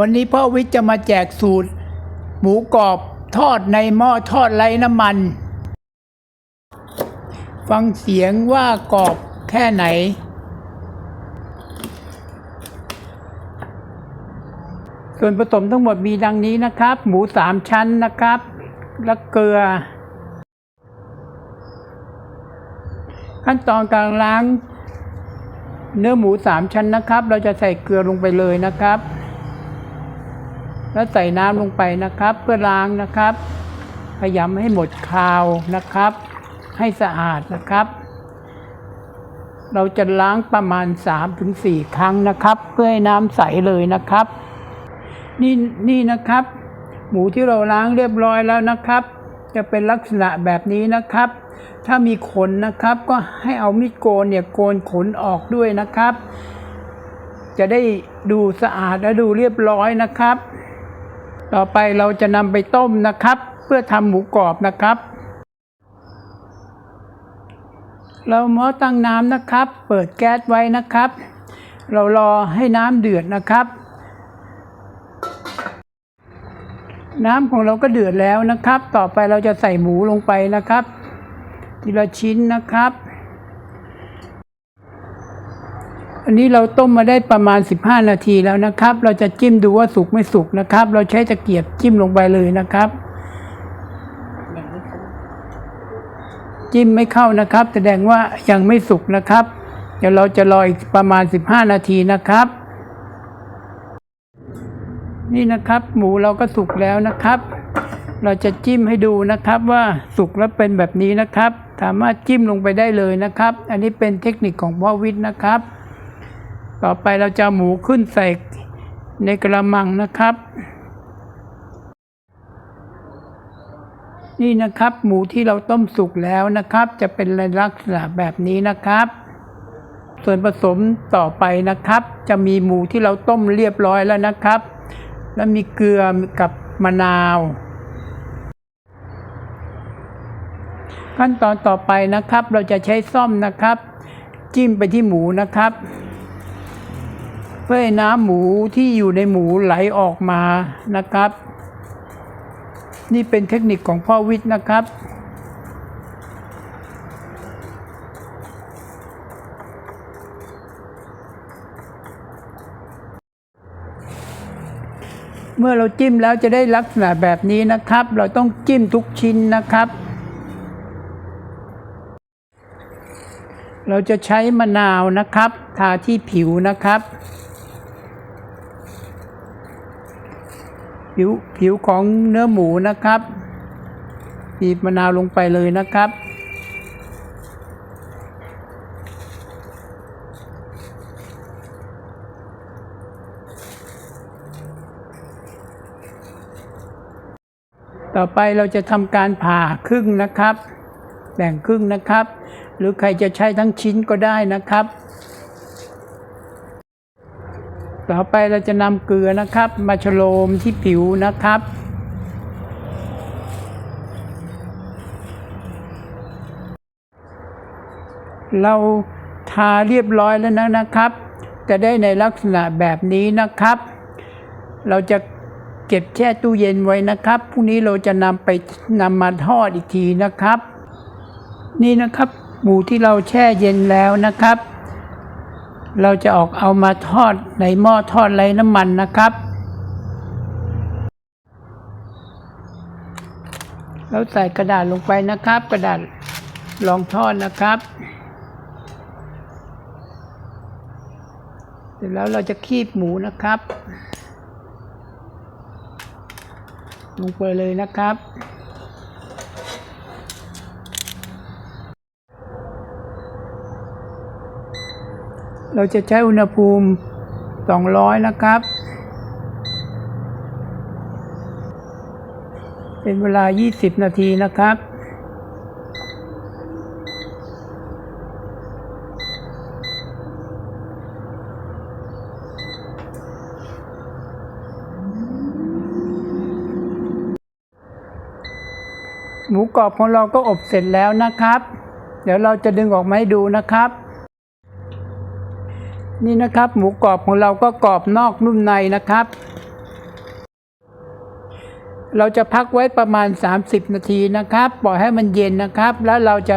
วันนี้พ่อวิทย์จะมาแจกสูตร หมูกรอบทอดในหม้อทอดไร้น้ำมัน ฟังเสียงว่ากรอบแค่ไหน ส่วนผสมทั้งหมดมีดังนี้นะครับ หมูสามชั้นนะครับ และเกลือ ขั้นตอนการล้างเนื้อหมูสามชั้นนะครับ เราจะใส่เกลือลงไปเลยนะครับ แล้วใส่น้ำลงไปนะครับ เพื่อล้างนะครับ พยายามให้หมดคาวนะครับ ให้สะอาดนะครับ เราจะล้างประมาณ 3-4 ครั้งนะครับ เพื่อให้น้ำใสเลยนะครับ นี่นี่นะครับ หมูที่เราล้างเรียบร้อยแล้วนะครับ จะเป็นลักษณะแบบนี้นะครับ ถ้ามีขนนะครับก็ให้เอามีดโกนเนี่ยโกนขนออกด้วยนะครับจะได้ดูสะอาดและดูเรียบร้อยนะครับ ต่อไปเราจะนำไปต้มนะครับ เพื่อทำหมูกรอบนะครับ เราหม้อตั้งน้ำนะครับ เปิดแก๊สไว้นะครับ เรารอให้น้ำเดือดนะครับ น้ำของเราก็เดือดแล้วนะครับ ต่อไปเราจะใส่หมูลงไปนะครับ ทีละชิ้นนะครับ อันนี้เราต้มมาได้ประมาณ 15 นาทีแล้วนะครับ เราจะจิ้มดูว่าสุกไม่สุกนะครับ เราใช้ตะเกียบจิ้มลงไปเลยนะครับจิ้มไม่เข้านะครับ แสดงว่ายังไม่สุกนะครับ เดี๋ยวเราจะรออีกประมาณ 15 นาทีนะครับ นี่นะครับ หมูเราก็สุกแล้วนะครับ เราจะจิ้มให้ดูนะครับว่าสุกแล้วเป็นแบบนี้นะครับ สามารถจิ้มลงไปได้เลยนะครับ อันนี้เป็นเทคนิคของพ่อวิทย์นะครับ ต่อไปเราจะหมูขึ้นใส่ในกระมังนะครับ นี่นะครับหมูที่เราต้มสุกแล้วนะครับ จะเป็นลักษณะแบบนี้นะครับ ส่วนผสมต่อไปนะครับ จะมีหมูที่เราต้มเรียบร้อยแล้วนะครับ แล้วมีเกลือกับมะนาว ขั้นตอนต่อไปนะครับ เราจะใช้ซ่อมนะครับ จิ้มไปที่หมูนะครับ เพื่อให้น้ำหมูที่อยู่ในหมูไหลออกมานะครับ นี่เป็นเทคนิคของพ่อวิทย์นะครับเมื่อเราจิ้มแล้วจะได้ลักษณะแบบนี้นะครับ เราต้องจิ้มทุกชิ้นนะครับ เราจะใช้มะนาวนะครับ ทาที่ผิวนะครับ ผิวผิวของเนื้อหมูนะครับบีบมะนาวลงไปเลยนะครับ ต่อไปเราจะทำการผ่าครึ่งนะครับ แบ่งครึ่งนะครับ หรือใครจะใช้ทั้งชิ้นก็ได้นะครับ ต่อไปเราจะนำเกลือนะครับ มาฉโลมที่ผิวนะครับ เราทาเรียบร้อยแล้วนะนะครับ จะได้ในลักษณะแบบนี้นะครับ เราจะเก็บแช่ตู้เย็นไว้นะครับ พรุ่งนี้เราจะนำไปนำมาทอดอีกทีนะครับ นี่นะครับ หมูที่เราแช่เย็นแล้วนะครับ เราจะออกเอามาทอดในหม้อทอดไร้น้ำมันนะครับแล้วใส่กระดาษลงไปนะครับ กระดาษรองทอดนะครับ เสร็จแล้วเราจะคีบหมูนะครับ ลงไปเลยนะครับ เราจะใช้อุณหภูมิ 200 นะครับ เป็นเวลา 20 นาทีนะครับหมูกรอบของเราก็อบเสร็จแล้วนะครับ เดี๋ยวเราจะดึงออกมาให้ดูนะครับ นี่นะครับ หมูกรอบของเราก็กรอบนอกนุ่มในนะครับ เราจะพักไว้ประมาณ 30 นาทีนะครับ ปล่อยให้มันเย็นนะครับ แล้วเราจะ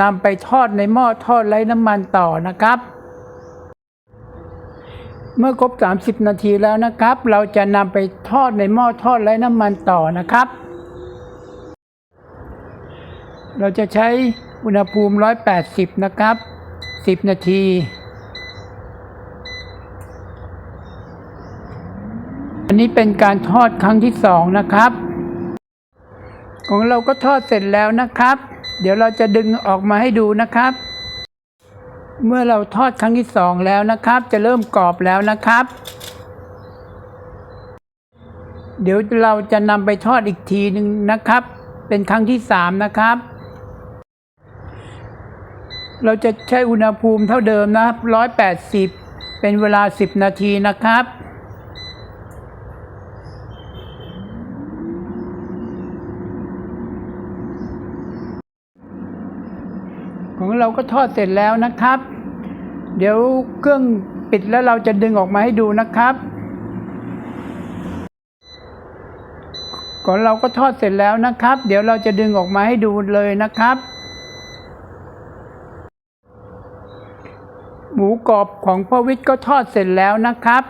นำไปทอดในหม้อทอดไร้น้ำมันต่อนะครับ เมื่อครบ 30 นาทีแล้วนะครับ เราจะนำไปทอดในหม้อทอดไร้น้ำมันต่อนะครับ เราจะใช้อุณหภูมิ 180 นะครับ 10 นาทีันนี้เป็นการทอดครั้งที่สองนะครับ ของเราก็ทอดเสร็จแล้วนะครับ เดี๋ยวเราจะดึงออกมาให้ดูนะครับ เมื่อเราทอดครั้งที่สองแล้วนะครับ จะเริ่มกรอบแล้วนะครับ เดี๋ยวเราจะนำไปทอดอีกทีหนึ่งนะครับ เป็นครั้งที่สามนะครับเราจะใช้อุณหภูมิเท่าเดิมนะครับร้อยแปดสิบเป็นเวลาสิบนาทีนะครับ ของเราก็ทอดเสร็จแล้วนะครับ เดี๋ยวเครื่องปิดแล้วเราจะดึงออกมาให้ดูนะครับของเราก็ทอดเสร็จแล้วนะครับ เดี๋ยวเราจะดึงออกมาให้ดูเลยนะครับ หมูกรอบของพ่อวิทย์ก็ทอดเสร็จแล้วนะครับ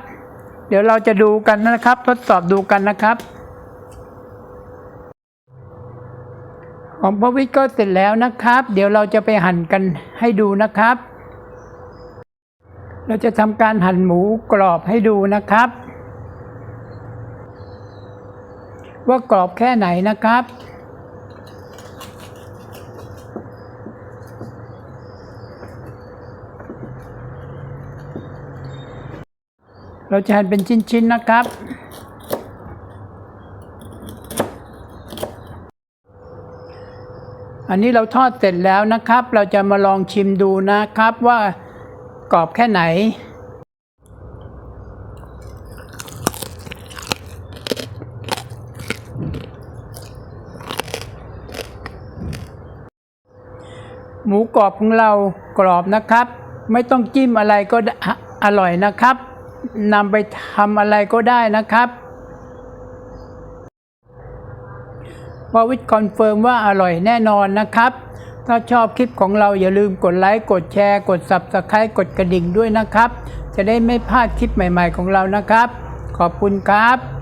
เดี๋ยวเราจะดูกันนะครับ ทดสอบดูกันนะครับ ของพ่อวิทย์ก็เสร็จแล้วนะครับ เดี๋ยวเราจะไปหั่นกันให้ดูนะครับ เราจะทำการหั่นหมูกรอบให้ดูนะครับ ว่ากรอบแค่ไหนนะครับเราจะหั่นเป็นชิ้นๆนะครับ อันนี้เราทอดเสร็จแล้วนะครับ เราจะมาลองชิมดูนะครับว่ากรอบแค่ไหน หมูกรอบของเรากรอบนะครับ ไม่ต้องจิ้มอะไรก็อร่อยนะครับนำไปทำอะไรก็ได้นะครับ วาวิทคอนเฟิร์มว่าอร่อยแน่นอนนะครับ ถ้าชอบคลิปของเราอย่าลืมกดไลค์กดแชร์ กด Subscribe กดกระดิ่งด้วยนะครับ จะได้ไม่พลาดคลิปใหม่ ๆ ของเรานะครับ ขอบคุณครับ